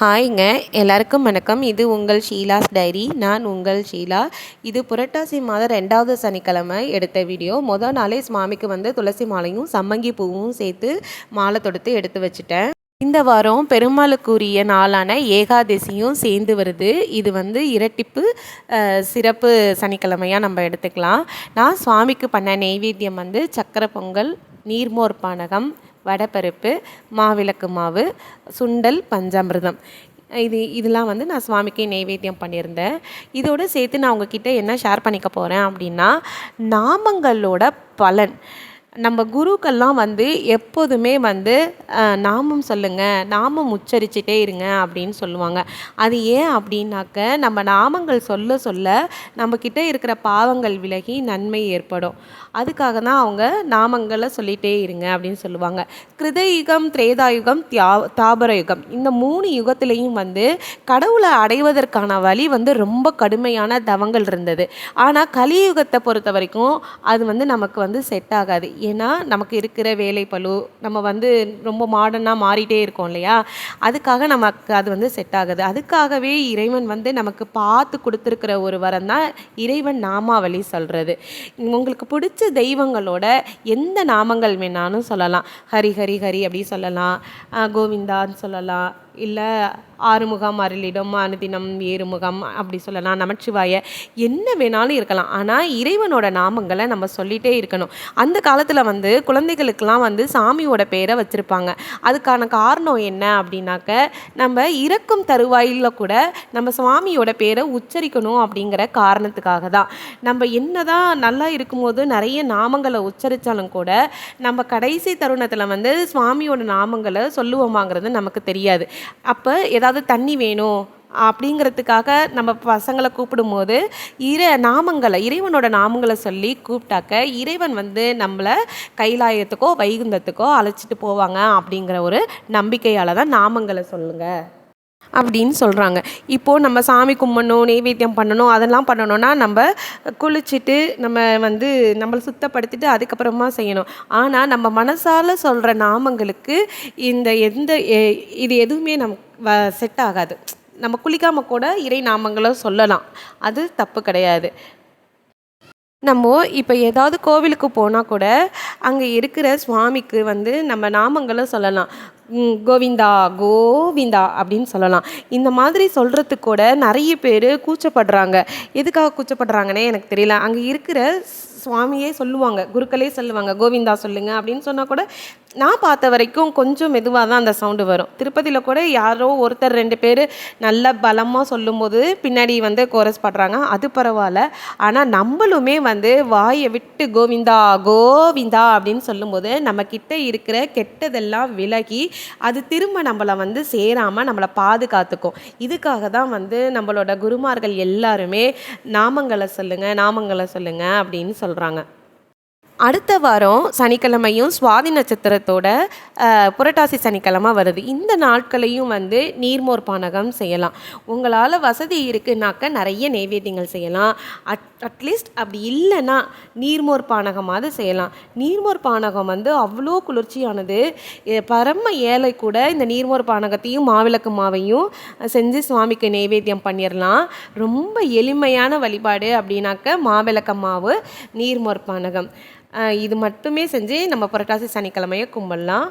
ஹாய்ங்க எல்லாருக்கும் வணக்கம். இது உங்கள் ஷீலாஸ் டைரி. நான் உங்கள் ஷீலா. இது புரட்டாசி மாதம் ரெண்டாவது சனிக்கிழமை எடுத்த வீடியோ. மொதல் நாளே சுவாமிக்கு வந்து துளசி மாலையும் சம்மங்கி பூவும் சேர்த்து மாலை தொடுத்து எடுத்து வச்சுட்டேன். இந்த வாரம் பெருமாளுக்குரிய நாளான ஏகாதசியும் சேர்ந்து வருது. இது வந்து இரட்டிப்பு சிறப்பு சனிக்கிழமையாக நம்ம எடுத்துக்கலாம். நான் சுவாமிக்கு பண்ண நெய்வேத்தியம் வந்து சக்கரை பொங்கல் நீர்மோர் பானகம் வடைப்பருப்பு மாவிளக்கு மாவு சுண்டல் பஞ்சாமிர்தம். இது இதெல்லாம் வந்து நான் சுவாமிக்கு நைவேத்தியம் பண்ணியிருந்தேன். இதோடு சேர்த்து நான் உங்ககிட்ட என்ன ஷேர் பண்ணிக்க போகிறேன் அப்படின்னா நாமங்களோட பலன். நம்ம குருக்கள்லாம் வந்து எப்போதுமே வந்து நாமம் சொல்லுங்கள் நாமம் உச்சரிச்சிட்டே இருங்க அப்படின்னு சொல்லுவாங்க. அது ஏன் அப்படின்னாக்க நம்ம நாமங்கள் சொல்ல சொல்ல நம்மக்கிட்ட இருக்கிற பாவங்கள் விலகி நன்மை ஏற்படும். அதுக்காக தான் அவங்க நாமங்களை சொல்லிகிட்டே இருங்க அப்படின்னு சொல்லுவாங்க. கிருதயுகம் திரேதாயுகம் தியா தாபர யுகம் இந்த மூணு யுகத்துலேயும் வந்து கடவுளை அடைவதற்கான வழி வந்து ரொம்ப கடுமையான தவங்கள் இருந்தது. ஆனால் கலியுகத்தை பொறுத்த வரைக்கும் அது வந்து நமக்கு வந்து செட் ஆகாது. ஏன்னா நமக்கு இருக்கிற வேலை பழு நம்ம வந்து ரொம்ப மாடர்னாக மாறிட்டே இருக்கோம் இல்லையா? அதுக்காக நமக்கு அது வந்து செட் ஆகுது. அதுக்காகவே இறைவன் வந்து நமக்கு பார்த்து கொடுத்துருக்கிற ஒரு வரம் தான் இறைவன் நாமாவளி சொல்கிறது உங்களுக்கு பிடிச்ச தெய்வங்களோட எந்த நாமங்கள் வேணாலும் சொல்லலாம். ஹரி ஹரி ஹரி அப்படி சொல்லலாம். கோவிந்தான்னு சொல்லலாம். இல்லை ஆறுமுகம் அருளிடம் அனுதினம் ஏறுமுகம் அப்படி சொல்லலாம். நமச்சிவாய என்ன வேணாலும் இருக்கலாம். ஆனால் இறைவனோட நாமங்களை நம்ம சொல்லிகிட்டே இருக்கணும். அந்த காலத்தில் வந்து குழந்தைகளுக்கெல்லாம் வந்து சாமியோட பேரை வச்சுருப்பாங்க. அதுக்கான காரணம் என்ன அப்படின்னாக்க நம்ம இறக்கும் தருவாயில் கூட நம்ம சுவாமியோட பேரை உச்சரிக்கணும் அப்படிங்கிற காரணத்துக்காக தான். நம்ம என்னதான் நல்லா இருக்கும்போது நிறைய நாமங்களை உச்சரித்தாலும் கூட நம்ம கடைசி தருணத்தில் வந்து சுவாமியோட நாமங்களை சொல்லுவோமாங்கிறது நமக்கு தெரியாது. அப்போ ஏதாவது தண்ணி வேணும் அப்படிங்கிறதுக்காக நம்ம பசங்களை கூப்பிடும்போது இற நாமங்களை இறைவனோட நாமங்களை சொல்லி கூப்பிட்டாக்க இறைவன் வந்து நம்மளை கைலாயத்துக்கோ வைகுந்தத்துக்கோ அழைச்சிட்டு போவாங்க அப்படிங்கிற ஒரு நம்பிக்கையால் தான் நாமங்களை சொல்லுங்கள் அப்படின்னு சொல்கிறாங்க இப்போது நம்ம சாமி கும்பிடணும் நெய்வேத்தியம் பண்ணணும் அதெல்லாம் பண்ணணும்னா நம்ம குளிச்சுட்டு நம்ம வந்து நம்மளை சுத்தப்படுத்திட்டு அதுக்கப்புறமா செய்யணும். ஆனால் நம்ம மனசால் சொல்கிற நாமங்களுக்கு இந்த எந்த எ- இது எதுவுமே நம் செட் ஆகாது. நம்ம குளிக்காமல் கூட இறை நாமங்களும் சொல்லலாம். அது தப்பு கிடையாது. நம்ம இப்போ ஏதாவது கோவிலுக்கு போனால் கூட அங்கே இருக்கிற சுவாமிக்கு வந்து நம்ம நாமங்களை சொல்லலாம். கோவிந்தா கோவிந்தா அப்படின்னு சொல்லலாம். இந்த மாதிரி சொல்கிறதுக்கு கூட நிறைய பேர் கூச்சப்படுறாங்க. எதுக்காக கூச்சப்படுறாங்கன்னே எனக்கு தெரியல. அங்கே இருக்கிற சுவாமியே சொல்லுவாங்க. குருக்களே சொல்லுவாங்க. கோவிந்தா சொல்லுங்க அப்படின்னு சொன்னால் கூட நான் பார்த்த வரைக்கும் கொஞ்சம் மெதுவாக தான் அந்த சவுண்டு வரும். திருப்பதியில் கூட யாரோ ஒருத்தர் ரெண்டு பேர் நல்ல பலமாக சொல்லும்போது பின்னாடி வந்து கோரஸ் பாடுறாங்க. அது பரவாயில்ல. ஆனால் நம்மளுமே வந்து வாயை விட்டு கோவிந்தா கோவிந்தா அப்படின்னு சொல்லும்போது நம்ம கிட்ட இருக்கிற கெட்டதெல்லாம் விலகி அது திரும்ப நம்மளை வந்து சேராமல் நம்மளை பாதுகாத்துக்கும். இதுக்காக தான் வந்து நம்மளோட குருமார்கள் எல்லாருமே நாமங்களை சொல்லுங்கள் நாமங்களை சொல்லுங்கள் அப்படின்னு சொல்கிறாங்க அடுத்த வாரம் சனிக்கிழமையும் சுவாதி நட்சத்திரத்தோட புரட்டாசி சனிக்கிழமை வருது. இந்த நாட்களையும் வந்து நீர்மோர் பானகம் செய்யலாம். உங்களால் வசதி இருக்குனாக்க நிறைய நைவேத்தியங்கள் செய்யலாம். அட் அட்லீஸ்ட் அப்படி இல்லைன்னா நீர்மோர் பானகமாவது செய்யலாம். நீர்மோர் பானகம் வந்து அவ்வளோ குளிர்ச்சியானது. பரம ஏழை கூட இந்த நீர்மோர் பானகத்தையும் மாவிளக்கு மாவையும் செஞ்சு சுவாமிக்கு நைவேத்தியம் பண்ணிடலாம் ரொம்ப எளிமையான வழிபாடு அப்படின்னாக்க மாவிளக்க மாவு நீர்மோர் பானகம். இது மட்டுமே செஞ்சு நம்ம புரட்டாசி சனிக்கிழமையை கும்பிடலாம்.